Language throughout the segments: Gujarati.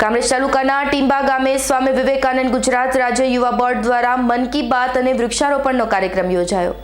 કામરેજ તાલુકાના ટીંબા ગામે સ્વામી વિવેકાનંદ ગુજરાત રાજ્ય યુવા બોર્ડ દ્વારા મન કી બાત અને વૃક્ષારોપણનો કાર્યક્રમ યોજાયો.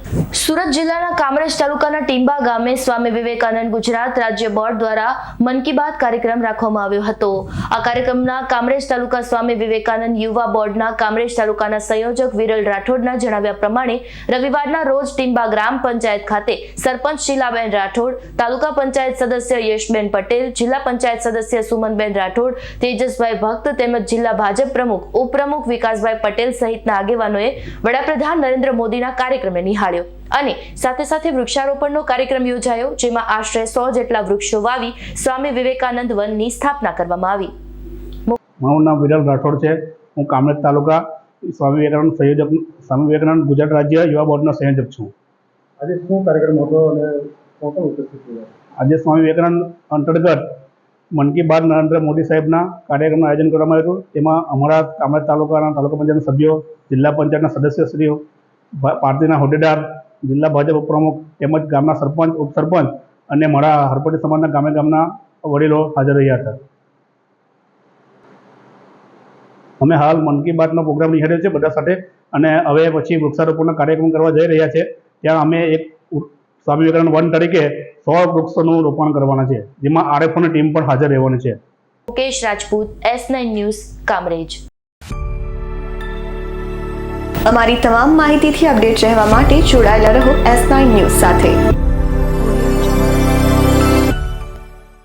સુરત જિલ્લાના કામરેજ તાલુકાના ટીંબા ગામે સ્વામી વિવેકાનંદ ગુજરાત રાજ્ય બોર્ડ દ્વારા મન કી બાત કાર્યક્રમ રાખવામાં આવ્યો હતો. આ કાર્યક્રમના કામરેજ તાલુકા સ્વામી વિવેકાનંદ યુવા બોર્ડના કામરેજ તાલુકાના સંયોજક વિરલ રાઠોડના જણાવ્યા પ્રમાણે રવિવારના રોજ ટીંબા ગ્રામ પંચાયત ખાતે સરપંચ શીલાબેન રાઠોડ, તાલુકા પંચાયત સદસ્ય યશબેન પટેલ, જિલ્લા પંચાયત સદસ્ય સુમનબેન રાઠોડ તેજસભાઈ ભક્ત તેમજ જિલ્લા ભાજપ પ્રમુખ ઉપપ્રમુખ વિકાસભાઈ પટેલ સહિતના આગેવાનોએ વડાપ્રધાન નરેન્દ્ર મોદીના કાર્યક્રમને નિહાળ્યો અને સાથે સાથે વૃક્ષારોપણનો કાર્યક્રમ યોજાયો જેમાં આશરે સો જેટલા વૃક્ષો વાવી સ્વામી વિવેકાનંદ વનની સ્થાપના કરવામાં આવી. મારું નામ વિરલ રાઠોડ છે. હું કામરેજ તાલુકા સ્વામી વિવેકાનંદ સંયોજક સ્વામી વિવેકાનંદ ગુજરાત રાજ્ય યુવા બોર્ડનો સંયોજક છું. આજે શું કાર્યક્રમ હતો અને કોણ કોણ ઉપસ્થિત આજે સ્વામી વિવેકાનંદ અંતર્ગત મન કી બાત નરેન્દ્ર મોદી સાહેબના કાર્યક્રમનું આયોજન કરવામાં આવ્યું તેમાં અમારા કામરેજ તાલુકાના તાલુકા પંચાયતના સભ્યો, જિલ્લા પંચાયતના સદસ્યશ્રીઓ પાર્ટીના હોદ્દેદાર, જિલ્લા ભાજપ પ્રમુખ તેમજ ગામના સરપંચ, ઉપસરપંચ અને મારા હરપટી સમાજના ગામે ગામના વડીલો હાજર રહ્યા હતા. અમે હાલ મન કી બાતનો પ્રોગ્રામ નિહાળ્યો છે બધા સાથે અને હવે પછી વૃક્ષારોપણનો કાર્યક્રમ કરવા જઈ રહ્યા છે. ત્યાં અમે એક સ્વામી વિવેકાનંદ વન તરીકે સો વૃક્ષોનું રોપણ કરવાના છે. જેમાં આરએફઓની ટીમ પણ હાજર રહેવાની છે. Mukesh Rajput S nine news Kamrej. અમારી તમામ માહિતીથી અપડેટ રહેવા માટે જોડાયેલા રહો એસ નાઇન ન્યૂઝ સાથે.